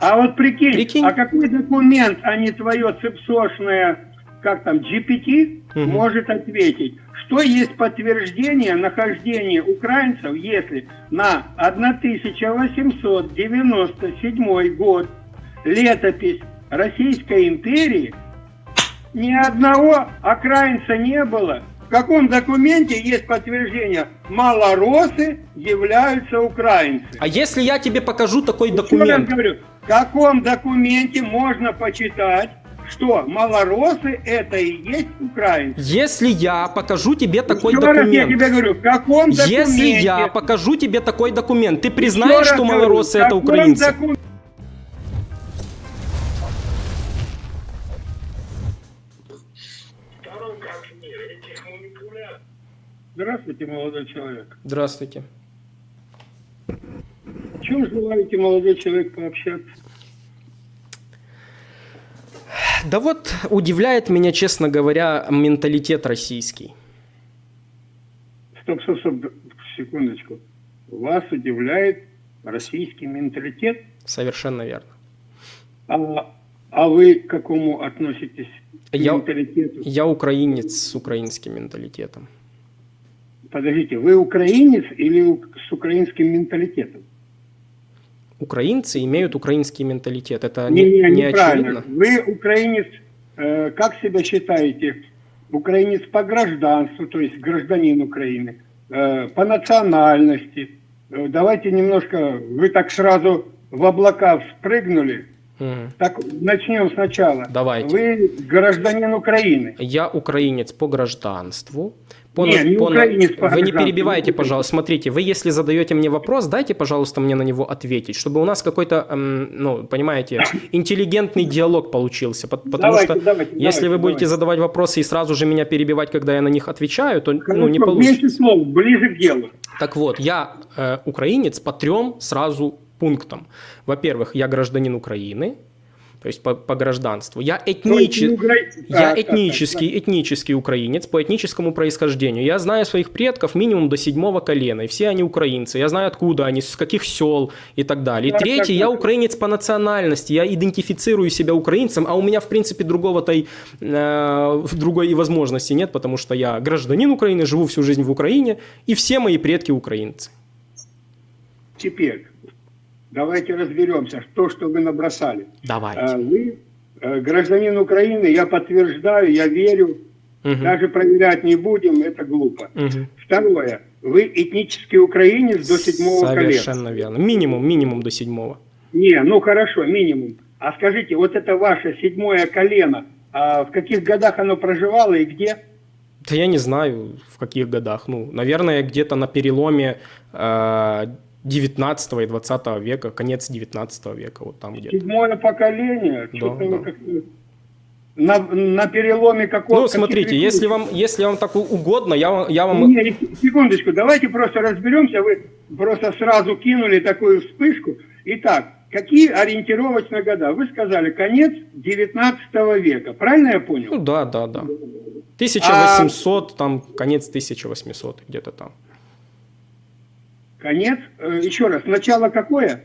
А вот прикинь, Прикинь. а какой документ, а не твое цепсошное, как там, GPT, Мгм. может ответить? Что есть подтверждение нахождения украинцев, если на 1897 год летопись Российской империи ни одного окраинца не было? В каком документе есть подтверждение? Малоросы являются украинцами. А если я тебе покажу такой документ? говорю, в каком документе можно почитать, что малоросы это и есть украинцы? Если я покажу тебе такой Еще раз я документ, тебе говорю, в каком документе? если я покажу тебе такой документ, ты Еще признаешь, раз что говорю, малоросы в это украинцы? документе? Здравствуйте, молодой человек. Здравствуйте. Чем желаете, молодой человек, пообщаться? Да вот удивляет меня, честно говоря, менталитет российский. Стоп, стоп, стоп, секундочку. Вас удивляет российский менталитет? Совершенно верно. А, а вы к какому относитесь к Я- менталитету? Я украинец с украинским менталитетом. Подождите, вы украинец или с украинским менталитетом? Украинцы имеют украинский менталитет. Это Не, не, не, не очевидно? Вы украинец, э, как себя считаете? Украинец по гражданству, то есть гражданин Украины, э, по национальности. Э, давайте немножко, вы так сразу в облака спрыгнули. Мгм. Так, начнем сначала. Давайте. Вы гражданин Украины. Я украинец по гражданству. По, Не, не по на- украинец по Вы не перебивайте, не пожалуйста. Смотрите, вы если задаете мне вопрос, дайте, пожалуйста, мне на него ответить, чтобы у нас какой-то, эм, ну, понимаете, интеллигентный диалог получился. Пот- Потому Давайте, что давайте, если давайте, вы будете давайте. задавать вопросы и сразу же меня перебивать, когда я на них отвечаю, то ну, не Хорошо, получится. меньше слов, ближе к делу. Так вот, я э, украинец по трем сразу пунктам. Во-первых, я гражданин Украины, то есть по, по гражданству. Я не укра- Я так, этнический, этнический украинец по этническому происхождению. Я знаю своих предков минимум до седьмого колена, и все они украинцы. Я знаю, откуда они, с каких сел и так далее. И третий, я украинец по национальности, я идентифицирую себя украинцем, а у меня, в принципе, другого-то и, э, другой и возможности нет, потому что я гражданин Украины, живу всю жизнь в Украине, и все мои предки украинцы. Теперь давайте разберемся, то, что вы набросали. Давайте. А, Вы э, гражданин Украины, я подтверждаю, я верю, Мгм. даже проверять не будем, это глупо. Мгм. Второе, вы этнический украинец до седьмого колена. Совершенно верно. Минимум, минимум до седьмого. Не, ну хорошо, минимум. А скажите, вот это ваше седьмое колено, а в каких годах оно проживало и где? Да я не знаю, в каких годах. Ну, наверное, где-то на переломе э, 19 и 20 века, конец 19 века, вот там где-то. Седьмое поколение? Да, Что-то да. на, на переломе какого Ну, смотрите, если вам, если вам так угодно, я, вам- я вам... Не, секундочку, давайте просто разберемся. Вы просто сразу кинули такую вспышку. Итак, какие ориентировочно года? Вы сказали, конец 19 века. Правильно я Ну, понял? да, да, да. 1800, там, конец 1800, где-то там. Конец. Э, Еще раз, начало какое?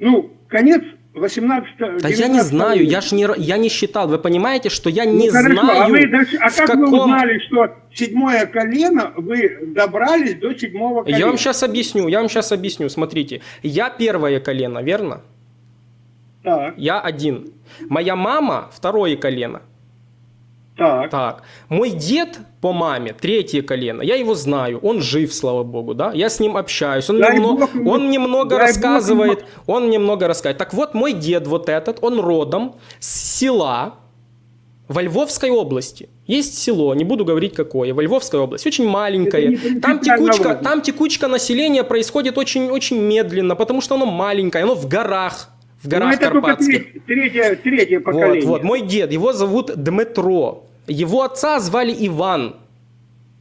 Ну, конец 18 Да я не знаю, я ж не, я не считал. Вы понимаете, что я не Ну, хорошо, знаю, а, вы а как вы каком... узнали, что седьмое колено, вы добрались до седьмого колена? Я вам сейчас объясню, я вам сейчас объясню. Смотрите, я первое колено, верно? Так, Я один. Моя мама второе колено. Так. Так, мой дед по маме, третье колено, я его знаю, он жив, слава богу, да, я с ним общаюсь, он, Дай немного, бог он немного бог рассказывает, ему- он немного рассказывает. Так вот, мой дед вот этот, он родом с села во Львовской области. Есть село, не буду говорить какое, во Львовской области, очень маленькое. Там текучка, там текучка населения происходит очень-очень медленно, потому что оно маленькое, оно в горах, в Ну, горах это только Карпатских. треть- третье, третье поколение. Вот, вот, мой дед, его зовут Дмитро. Его отца звали Иван.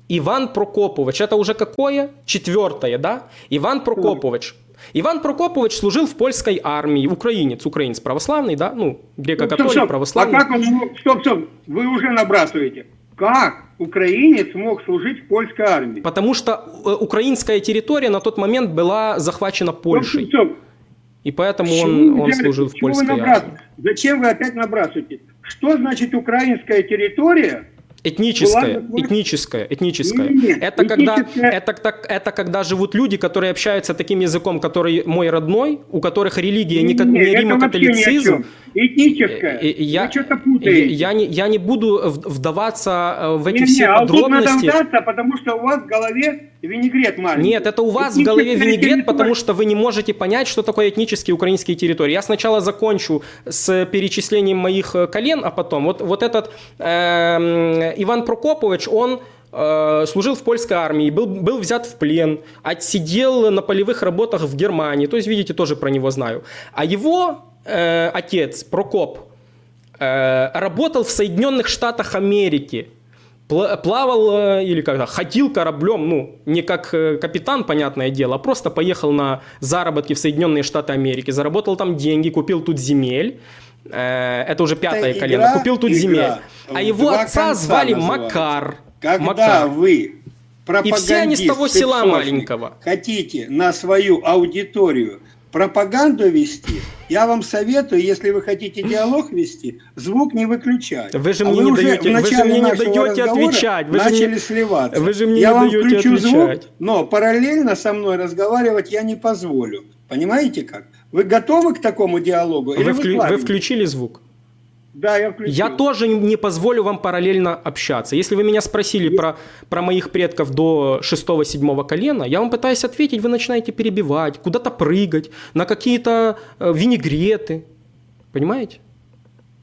Иван Прокопович. Это уже какое? Четвертое, да? Иван Прокопович. Иван Прокопович служил в польской армии, украинец, украинец православный, да, ну, Стоп, греко-католик, стоп. православный. А как он, ну, стоп, стоп, вы уже набрасываете. Как украинец мог служить в польской армии? Потому что э, украинская территория на тот момент была захвачена Польшей. Стоп, стоп, И поэтому он, он служил в польской армии. Зачем вы опять набрасываете? Что значит украинская территория? Этническое, Была захвачена- этническое. Не-не-не, Это когда, этническое- это, так, это когда живут люди, которые общаются таким языком, который мой родной, у которых религия не, Нет, не ни о римо-католицизм. Этническая. И- и я, Вы что-то путаете. я, не, я не буду вдаваться э, в эти Не-не, все а вот тут надо подробности. вдаться, потому что у вас в голове винегрет маленький. Нет, это у вас в голове винегрет, территория. потому что вы не можете понять, что такое этнические украинские территории. Я сначала закончу с перечислением моих э, колен, а потом. Вот, вот этот эм, Иван Прокопович, он э, служил в польской армии, был, был взят в плен, отсидел на полевых работах в Германии. То есть, видите, тоже про него знаю. А его э, отец, Прокоп, э, работал в Соединенных Штатах Америки. Пла- Плавал э, или когда ходил кораблем, ну, не как э, капитан, понятное дело, а просто поехал на заработки в Соединенные Штаты Америки, заработал там деньги, купил тут земель. Э, Это уже пятое игра- колено. Купил тут игра земель. А его отца звали называется. Макар. Когда Макар. вы, И все они с пропагандист, того села маленького. хотите на свою аудиторию пропаганду вести, я вам советую, если вы хотите диалог вести, звук не выключать. Вы же А мне вы не даете- вы же мне не даете отвечать, вы начали мне- сливаться. вы же мне я не вам даете включу звук, отвечать. но параллельно со мной разговаривать я не позволю. Понимаете как? Вы готовы к такому диалогу? Вы, вклю- вы включили звук? Да, я включил. Я тоже не позволю вам параллельно общаться. Если вы меня спросили про, про моих предков до 6-7 колена, я вам пытаюсь ответить, вы начинаете перебивать, куда-то прыгать, на какие-то э, винегреты. Понимаете?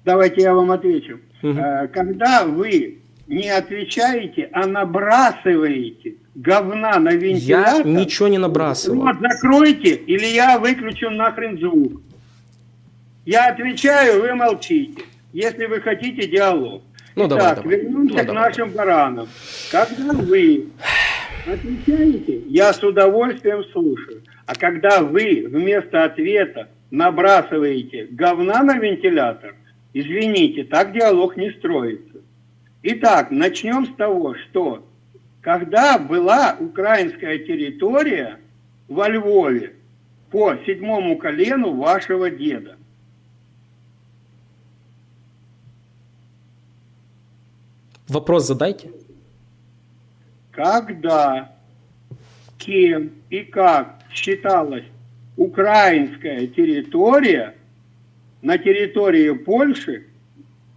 Давайте я вам отвечу. Э, Когда вы не отвечаете, а набрасываете говна на Я вентилятор, ничего не набрасывал. рот закройте, или я выключу нахрен звук. Я отвечаю, вы молчите, если вы хотите диалог. Ну, Итак, давай, вернемся Ну, к давай, нашим баранам. Когда вы отвечаете, я с удовольствием слушаю. А когда вы вместо ответа набрасываете говна на вентилятор, извините, так диалог не строится. Итак, начнем с того, что когда была украинская территория во Львове по седьмому колену вашего деда, Вопрос задайте. когда, кем и как считалась украинская территория на территории Польши,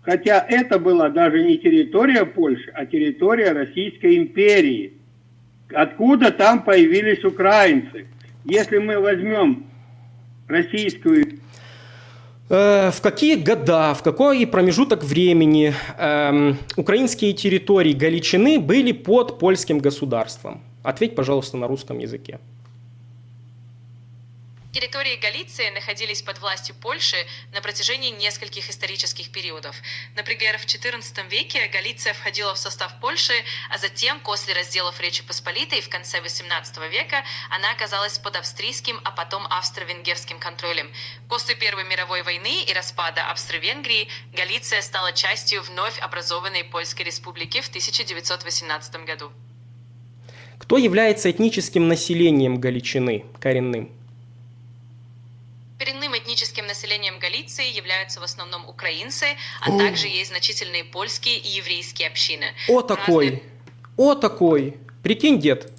хотя это была даже не территория Польши, а территория Российской империи. Откуда там появились украинцы? Если мы возьмем российскую В какие года, в какой промежуток времени эм, украинские территории Галичины были под польским государством? Ответь, пожалуйста, на русском языке. Территории Галиции находились под властью Польши на протяжении нескольких исторических периодов. Например, в XIV веке Галиция входила в состав Польши, а затем, после разделов Речи Посполитой в конце XVIII века, она оказалась под австрийским, а потом австро-венгерским контролем. После Первой мировой войны и распада Австро-Венгрии Галиция стала частью вновь образованной Польской республики в 1918 году. Кто является этническим населением Галичины, коренным? Населением Галиции являются в основном украинцы, а О. также есть значительные польские и еврейские общины. О такой! О такой! Прикинь, дед,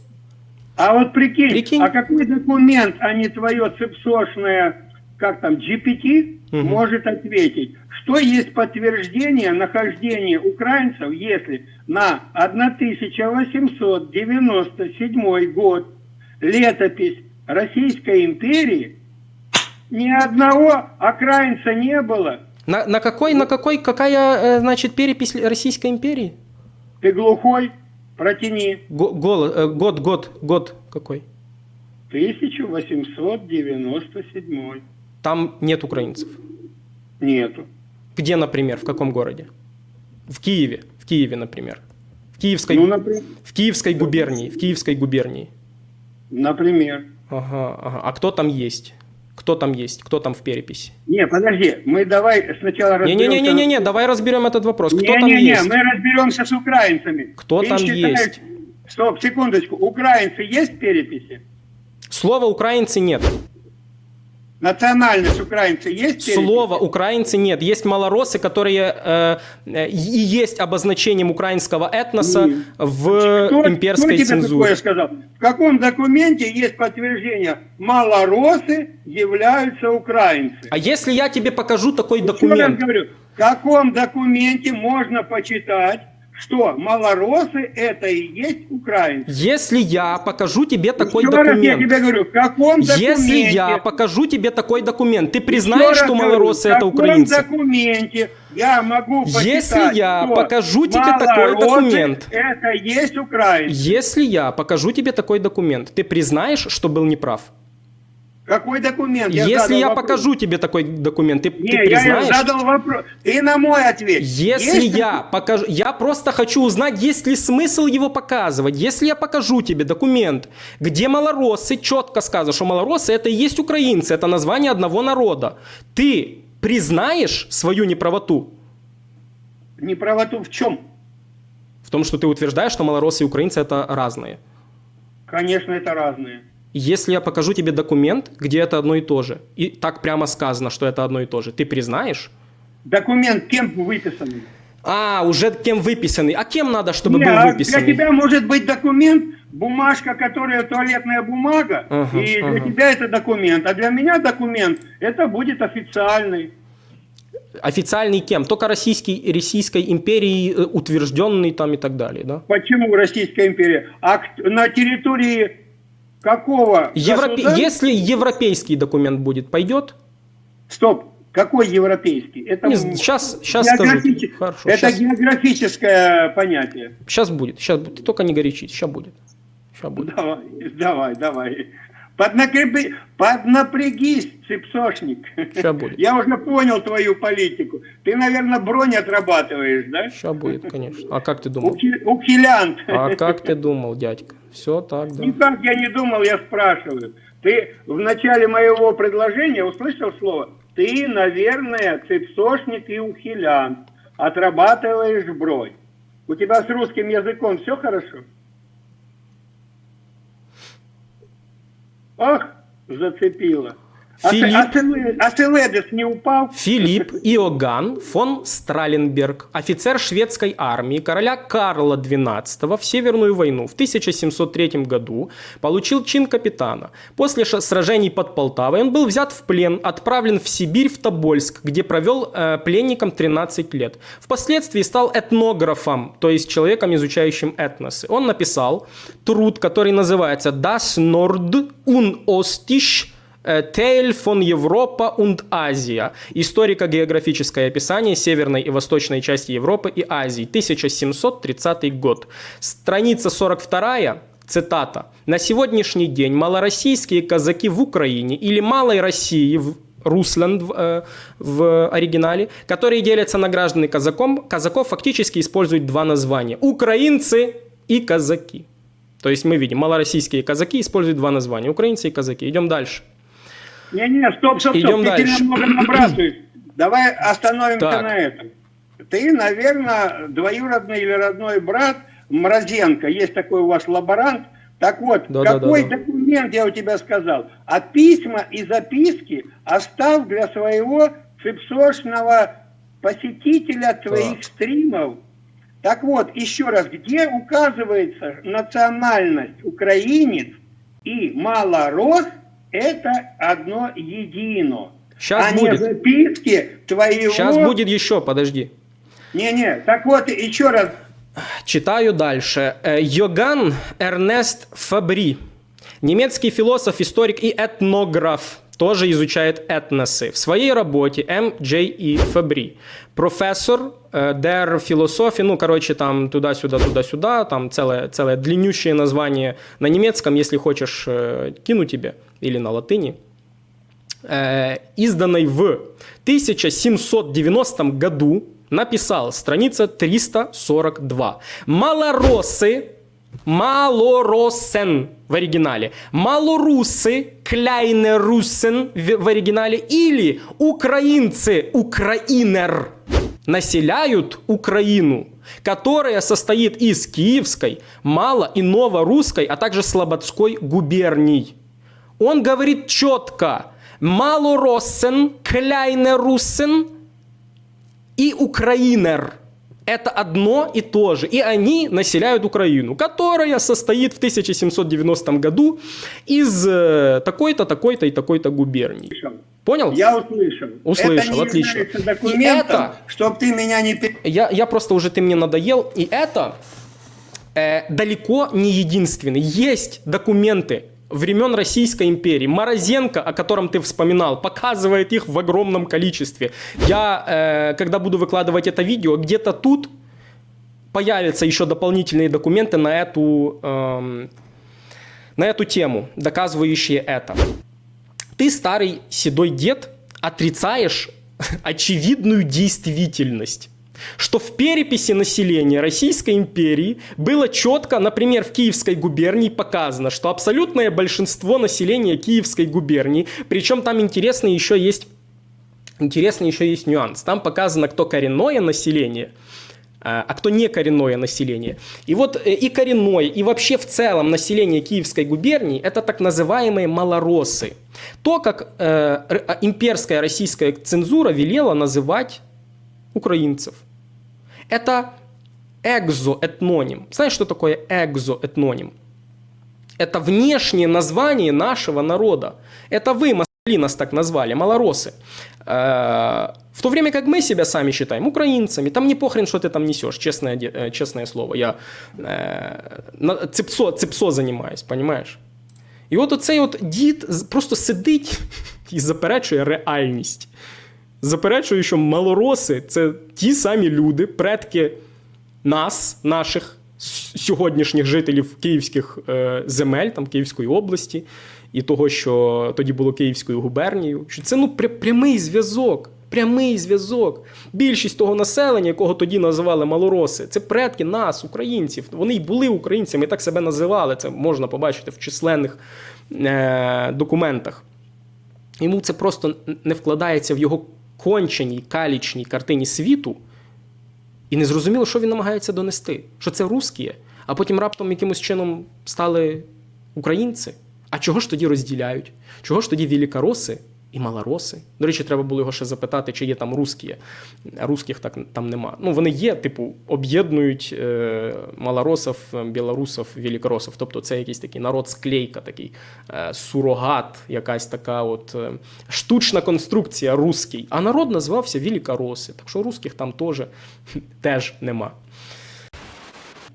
А вот прикинь, Прикинь. а какой документ, а не твое цепсошное, как там, GPT, Мгм. может ответить, что есть подтверждение нахождения украинцев, если на 1897 год летопись Российской империи ни одного окраинца не было. на, на какой, на какой, какая, э, значит, перепись Российской империи? Ты глухой? Протяни. Го- гол- э, год, год, год какой? 1897. Там нет украинцев. Нету. Где, например, в каком городе? В Киеве. В Киеве, например. В Киевской, Ну, например. в Киевской губернии. В Киевской губернии. например. Ага, ага. А кто там есть? Кто там есть? Кто там в переписи? Не, подожди, мы давай сначала разберемся. Не-не-не-не-не, давай разберем этот вопрос. Кто там Не-не-не, есть? мы разберемся с украинцами. Кто Ты там считаешь- есть? Стоп, секундочку. Украинцы есть в переписи? Слова украинцы нет. Национальность украинцы есть? Слова украинцы нет. Есть малоросы, которые э, э, и есть обозначением украинского этноса Нет. в Кто- имперской кто цензуре. такое сказал? В каком документе есть подтверждение, малоросы являются украинцы? А если я тебе покажу такой Еще документ? говорю, в каком документе можно почитать, что малоросы это и есть украинцы? Если я покажу тебе такой Еще раз я документ, тебе говорю, в каком документе? если я покажу тебе такой документ, ты признаешь, что говорю, малоросы это В украинцы? каком документе я могу почитать, Если я покажу тебе такой документ. это есть украинцы? Если я покажу тебе такой документ, ты признаешь, что был неправ? Какой документ? Если задал я вопрос. покажу тебе такой документ, ты, Не, ты я признаешь? задал вопрос. Ты на мой ответ. Если Есть я покажу, я просто хочу узнать, есть ли смысл его показывать. Если я покажу тебе документ, где малоросы, четко сказано, что малоросы это и есть украинцы, это название одного народа, ты признаешь свою неправоту Неправоту в чем? в том, что ты утверждаешь, что малоросы и украинцы это разные. Конечно, это разные. Если я покажу тебе документ, где это одно и то же, и так прямо сказано, что это одно и то же, ты признаешь? Документ кем выписанный? А, уже кем выписанный. А кем надо, чтобы Не, был а для выписанный? тебя может быть документ, бумажка, которая туалетная бумага, Ага, и для ага. тебя это документ, а для меня документ это будет официальный. Официальный кем? Только российский, Российской империей э, утвержденный там и так далее, да? Почему Российская империя? А на территории какого Европе- государства- Если европейский документ будет, пойдет? Стоп, какой европейский? Это Не з- щас- щас скажу. Хорошо, Это щас. географическое понятие. Сейчас будет, сейчас будет. Ты только не горячись, сейчас будет. Сейчас будет. Давай, давай, давай. Поднакрепи- Поднапрягись, цепсошник. Ща будет. Я уже понял твою политику. Ты, наверное, бронь отрабатываешь, да? Сейчас будет, конечно. А как ты думал? Ухи- Ухилянт. А как ты думал, дядька? Все так, да. Никак я не думал, я спрашиваю. Ты в начале моего предложения услышал слово? Ты, наверное, цепсошник и ухилянт. Отрабатываешь бронь. У тебя с русским языком все хорошо? Ах, зацепило. А, Филипп. а Селе- а Селедес не упал? Филипп Иоганн фон Страленберг, офицер шведской армии короля Карла XII в Северную войну в 1703 году, получил чин капитана. После сражений под Полтавой он был взят в плен, отправлен в Сибирь, в Тобольск, где провел э, пленником 13 лет. Впоследствии стал этнографом, то есть человеком, изучающим этносы. Он написал труд, который называется «Das Nord und Ostisch Тейль фон Европа und Азия. Историко-географическое описание северной и восточной части Европы и Азии. 1730 год. Страница 42. Цитата. «На сегодняшний день малороссийские казаки в Украине или Малой России в Русланд в, э, в оригинале, которые делятся на граждан и казаком, казаков фактически используют два названия. Украинцы и казаки. То есть мы видим, малороссийские казаки используют два названия. Украинцы и казаки. Идем дальше. Не-не, стоп, стоп, Идем стоп, ты дальше. немного набрасываешь. Давай остановимся Так. на этом. Ты, наверное, двоюродный или родной брат Мразенко. Есть такой у вас лаборант. Так вот, Да, какой да, да. документ я у тебя сказал? А письма и записки оставь для своего цепсошного посетителя твоих стримов. Так вот, еще раз, где указывается национальность украинец и малорос, это одно едино. Сейчас а не будет. записки твоего... Сейчас будет еще, подожди. Не-не, так вот, еще раз, Читаю дальше. Э, Йоган Эрнест Фабри. Немецкий философ, историк и этнограф. Тоже изучает этносы. В своей работе М. Фабри. Профессор э, дер философии, ну, короче, там туда-сюда, туда-сюда, там целое, целое длиннющее название на немецком, если хочешь, э, кину тебе, или на латыни. э, изданной в 1790 году, написал, страница 342. Малоросы, малоросен в оригинале, малорусы кляйне руссен в, в оригинале, или украинцы, украинер, населяют Украину, которая состоит из Киевской, Мало- и Новорусской, а также Слободской губерний. Он говорит четко, малороссен, кляйнеруссен и украинер. Это одно и то же. И они населяют Украину, которая состоит в 1790 году из э, такой-то, такой-то и такой-то губернии. Понял? Я услышал. Услышал, это не отлично. И это- чтоб ты меня не... Я, я просто уже ты мне надоел. И это э, далеко не единственный. Есть документы времен Российской империи. Морозенко, о котором ты вспоминал, показывает их в огромном количестве. Я, э, когда буду выкладывать это видео, где-то тут появятся еще дополнительные документы на эту, эм, на эту тему, доказывающие это. Ты, старый седой дед, отрицаешь очевидную действительность что в переписи населения Российской империи было четко, например, в Киевской губернии показано, что абсолютное большинство населения Киевской губернии, причем там интересно еще есть интересный еще есть нюанс. Там показано, кто коренное население, а а кто не коренное население. И вот э, и коренное, и вообще в целом население Киевской губернии это так называемые малоросы. То, как э, а, имперская российская цензура велела называть украинцев. Это экзоэтноним. Знаешь, что такое экзоэтноним? Это внешнее название нашего народа. Это вы, москали, нас так назвали, малоросы. Э, В то время как мы себя сами считаем украинцами, там не похрен, что ты там несешь, честное, де- э, честное слово. Я э, на- цепсо, цепсо занимаюсь, понимаєш? І от оцей от дід з- просто сидить і заперечує реальність. Заперечує, що малороси це ті самі люди, предки нас, наших сьогоднішніх жителів київських е, земель, там Київської області, і того, що тоді було Київською губернією, що це ну пря- прямий зв'язок. Прямий зв'язок. Більшість того населення, якого тоді називали малороси, це предки нас, українців. Вони й були українцями, і так себе називали. Це можна побачити в численних е- документах. Йому це просто не вкладається в його конченій калічній картині світу, і не зрозуміло, що він намагається донести. Що це русські, а потім раптом якимось чином стали українці. А чого ж тоді розділяють? Чого ж тоді великороси і малороси? До речі, треба було його ще запитати, чи є там русські. Русських так там нема. Ну, вони є, типу, об'єднують е, малоросів, білорусів, великоросів. Тобто це якийсь такий народ склейка, такий е, сурогат, якась така от е, штучна конструкція русський. А народ назвався великороси. Так що русських там теж, теж нема.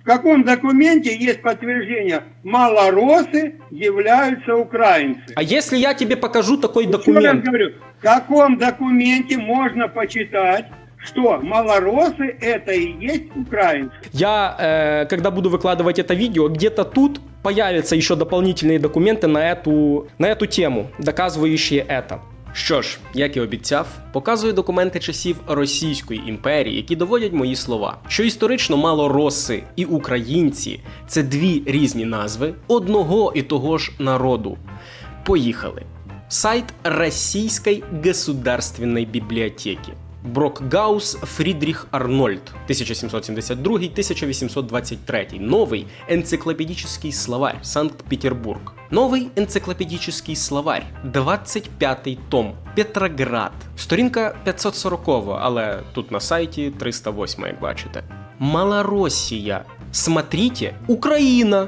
В каком документе есть подтверждение, малоросы являются украинцы? А если я тебе покажу такой документ? говорю, в каком документе можно почитать, что малоросы это и есть украинцы? Я, э, когда буду выкладывать это видео, где-то тут появятся еще дополнительные документы на эту, на эту тему, доказуючи это. Що ж, як і обіцяв, показую документи часів Російської імперії, які доводять мої слова, що історично малороси і українці це дві різні назви одного і того ж народу. Поїхали. Сайт Російської государственної библиотеки. Брокгаус Фрідріх Арнольд 1772-1823. Новый энциклопедический словарь Санкт-Петербург. Новий енциклопедический словарь, 25-й том, Петроград. Сторінка 540, але тут на сайті 308, як бачите. Малоросія. Смотрите, Україна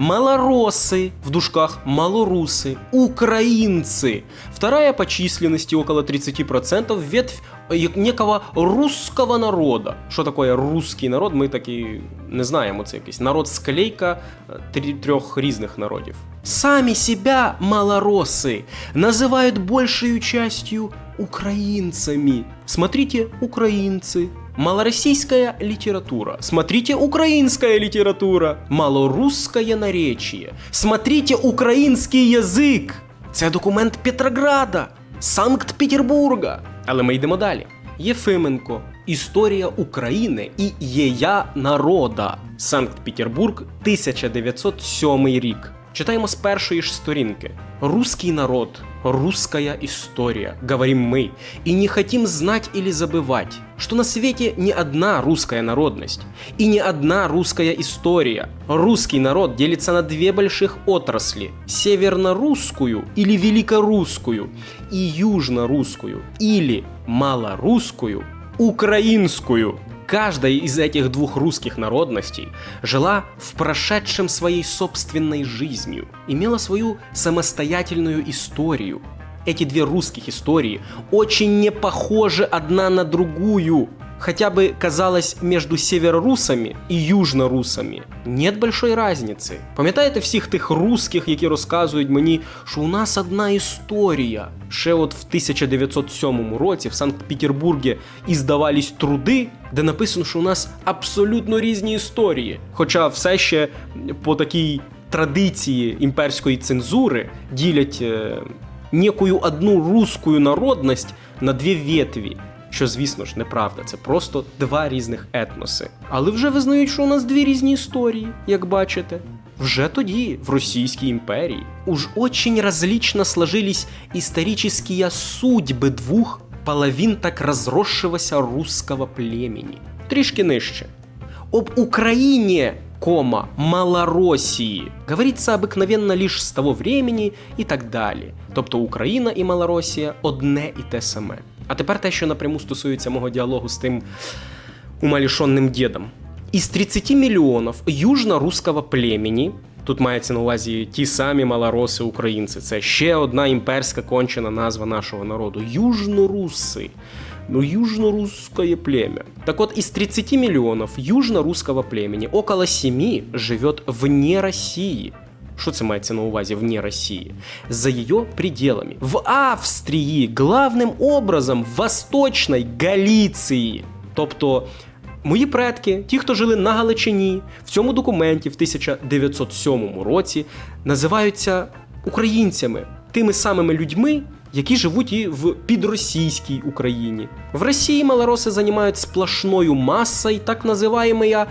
Малоросы, в дужках малорусы, украинцы. Вторая по численности около 30% ветвь э, некого русского народа. Що такое русский народ, ми таки не знаємо. Це якийсь народ склейка е, трі- трьох різних народів. Сами себя малоросы называют большей частью украинцами. Смотрите, украинцы. Малороссийская литература. Смотрите, украинская литература. Малорусское наречие. Смотрите, український язик. Це документ Петрограда, Санкт-Петербурга. Але ми йдемо далі. Єфименко. Історія України і єя народа. Санкт-Петербург, 1907 рік. Читаємо з першої ж сторінки. Русский народ, русская история, говорим мы, и не хотим знать или забывать, что на свете не одна русская народность и не одна русская история. Русский народ делится на две больших отрасли – северно-русскую или великорусскую и южно-русскую или малорусскую, украинскую. Каждая из этих двух русских народностей жила в прошедшем своей собственной жизнью, имела свою самостоятельную историю. Эти две русских истории очень не похожи одна на другую. Хотя бы казалось между северорусами і южнорусами нет большої разниці. Пам'ятаєте всіх тих русських, які розказують мені, що у нас одна історія. Ще от в 1907 році в Санкт-Петербургі іздавались труди, де написано, що у нас абсолютно різні історії. Хоча все ще по такій традиції імперської цензури ділять е, некую одну русскую народність на дві ветві. Що, звісно ж, неправда, це просто два різних етноси. Але вже визнають, що у нас дві різні історії, як бачите. Вже тоді, в Російській імперії, уж очень различно сложились исторические судьбы двух половин так разросшегося русского племени. Трішки нижче. Об Украине, кома, Малороссии говорится обыкновенно лишь с того времени і так далі. Тобто Україна і Малоросія одне і те саме. А тепер те, що напряму стосується мого діалогу з тим умалішонним дідом. Із 30 мільйонів южно-русского племені, тут мається на увазі ті самі малороси українці, це ще одна імперська кончена назва нашого народу южноруси. Ну, южно-русское племя. Так вот, из 30 миллионов южно-русского племени около 7 живет вне России. Що це мається на увазі вне Росії? За її пределами. В Австрії, главним образом в Восточній Галіції. Тобто Мої предки, ті, хто жили на Галичині, в цьому документі в 1907 році називаються українцями, тими самими людьми, які живуть і в підросійській Україні. В Росії малороси займають сплошною масою так називаемые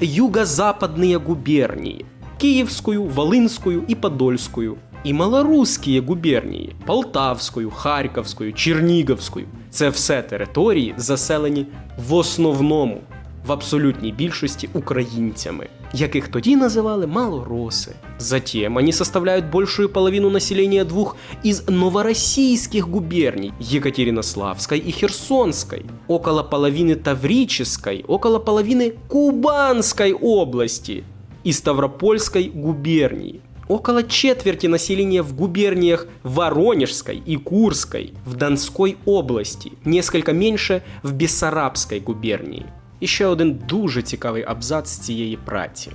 юго-западные губернии – Киевскую, Волынскую и Подольскую. І малорусські губернії Полтавською, Харківською, Черніговською це все території, заселені в основному в абсолютній більшості українцями, Яких тоді називали малороси. Затем они составляют большую половину населения двух из новороссийских губерний – Екатеринославской и Херсонской, около половины Таврической, около половины Кубанской области и Ставропольской губернии – около четверти населения в губерниях Воронежской и Курской, в Донской области, несколько меньше в Бессарабской губернии. І ще один дуже цікавий абзац з цієї праці.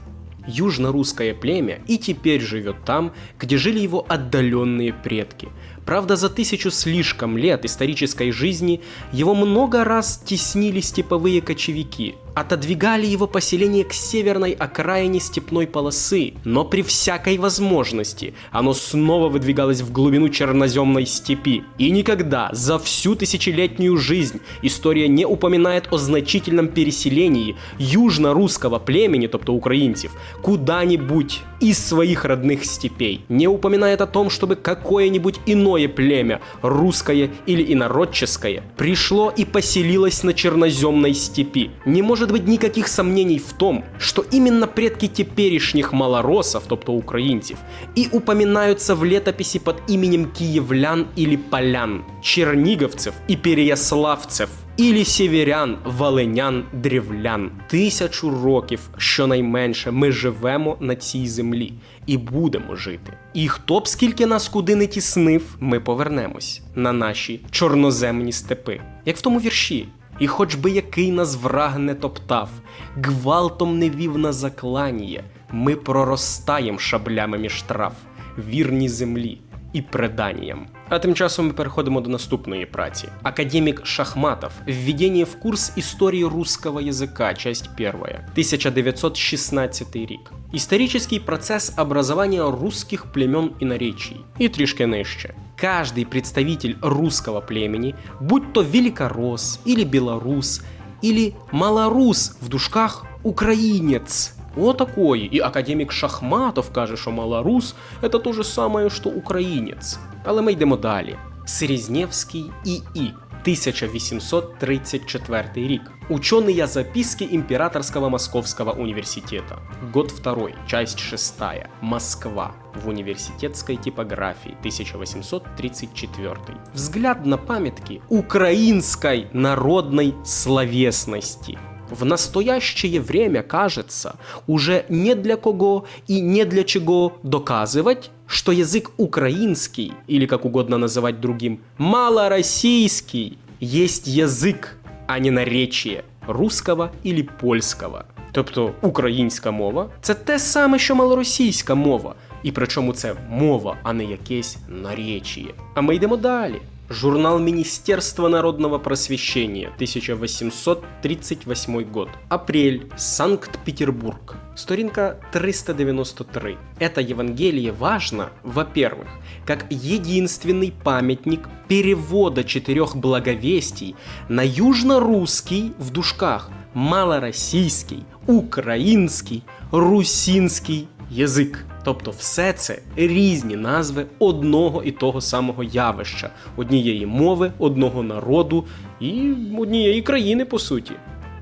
Южно-русское племя и теперь живет там, где жили его отдаленные предки. Правда, за тысячу слишком лет исторической жизни его много раз теснили степовые кочевики, отодвигали его поселение к северной окраине степной полосы, но при всякой возможности оно снова выдвигалось в глубину черноземной степи. И никогда за всю тысячелетнюю жизнь история не упоминает о значительном переселении южно-русского племени, тобто украинцев, куда-нибудь из своих родных степей. Не упоминает о том, чтобы какое-нибудь иное племя, русское или инородческое, пришло и поселилось на черноземной степи. Не может быть никаких сомнений в том, что именно предки теперешних малоросов, тобто українців, и упоминаются в летописи под именем киевлян или полян, черниговцев и переяславцев. Ілі сєвєрян, волинян, древлян. Тисячу років щонайменше ми живемо на цій землі і будемо жити. І хто б скільки нас куди не тіснив, ми повернемось на наші чорноземні степи, як в тому вірші. І хоч би який нас враг не топтав, гвалтом не вів на закланіє, ми проростаєм шаблями між трав, вірні землі і преданням. А тим часом ми переходимо до наступної праці. Академік Шахматов. Введение в курс історії русского языка, часть 1. 1916 рік. Исторический процесс образования русских племен и наречий. И трішки нижче. Каждый представитель русского племени, будь то великорос или белорус, или малорус в дужках украинец, Отакої. І академік Шахматов каже, що малорус це те же саме, що українець. Але ми йдемо далі. Срізнєвський ІІ. 1834 рік. Ученые записки Императорского Московского университета. Год второй, часть шестая. Москва. В университетской типографии. 1834. Взгляд на памятки украинской народной словесности В настоящее время кажется уже не для кого и не для чего доказывать, что язык украинский, или как угодно называть другим, малороссийский, есть язик, а не наречие русского или польського. Тобто українська мова це те саме, що малоросійська мова. І причому це мова, а не якесь наречіє. А ми йдемо далі. Журнал Министерства народного просвещения, 1838 год. Апрель, Санкт-Петербург. Сторінка 393. Это Евангелие важно, во-первых, как единственный памятник перевода четырех благовестий на южно-русский в дужках, малороссийский, український, русинський язик. Тобто все це різні назви одного і того самого явища, однієї мови, одного народу і однієї країни, по суті.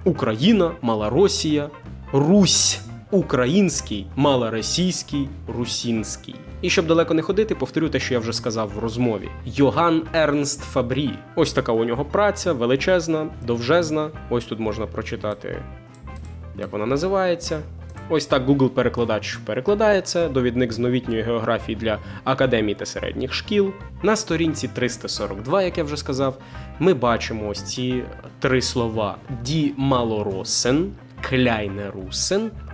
Україна, Малоросія, Русь. Український, малоросійський, русінський. І щоб далеко не ходити, повторю те, що я вже сказав в розмові. Йоган Ернст Фабрі. Ось така у нього праця, величезна, довжезна. Ось тут можна прочитати, як вона називається. Ось так Google перекладач перекладається, довідник з новітньої географії для академій та середніх шкіл. На сторінці 342, як я вже сказав, ми бачимо ось ці три слова: Ді Малоросен, Кляйне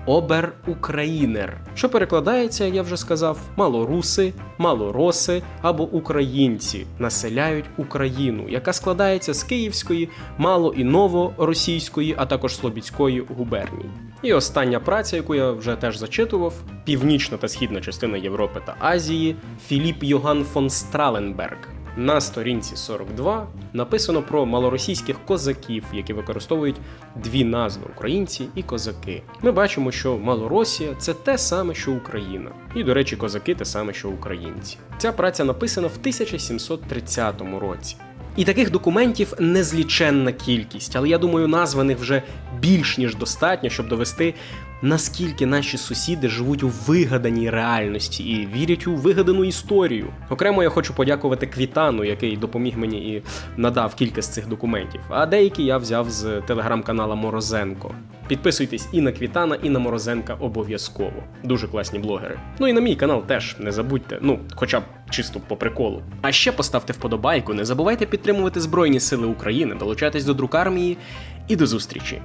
Обер Українер, що перекладається, я вже сказав, малоруси, малороси або українці населяють Україну, яка складається з Київської, мало і новоросійської, а також Слобідської губерній. І остання праця, яку я вже теж зачитував, північна та східна частина Європи та Азії, Філіп Йоган фон Страленберг. На сторінці 42 написано про малоросійських козаків, які використовують дві назви українці і козаки. Ми бачимо, що Малоросія це те саме, що Україна, і, до речі, козаки те саме, що українці. Ця праця написана в 1730 році. І таких документів незліченна кількість, але я думаю, названих вже більш ніж достатньо, щоб довести, наскільки наші сусіди живуть у вигаданій реальності і вірять у вигадану історію. Окремо я хочу подякувати Квітану, який допоміг мені і надав кілька з цих документів. А деякі я взяв з телеграм-канала Морозенко. Підписуйтесь і на Квітана, і на Морозенка обов'язково. Дуже класні блогери. Ну і на мій канал теж не забудьте, ну, хоча б чисто по приколу. А ще поставте вподобайку, не забувайте підтримувати Збройні Сили України, долучайтесь до друкармії і до зустрічі!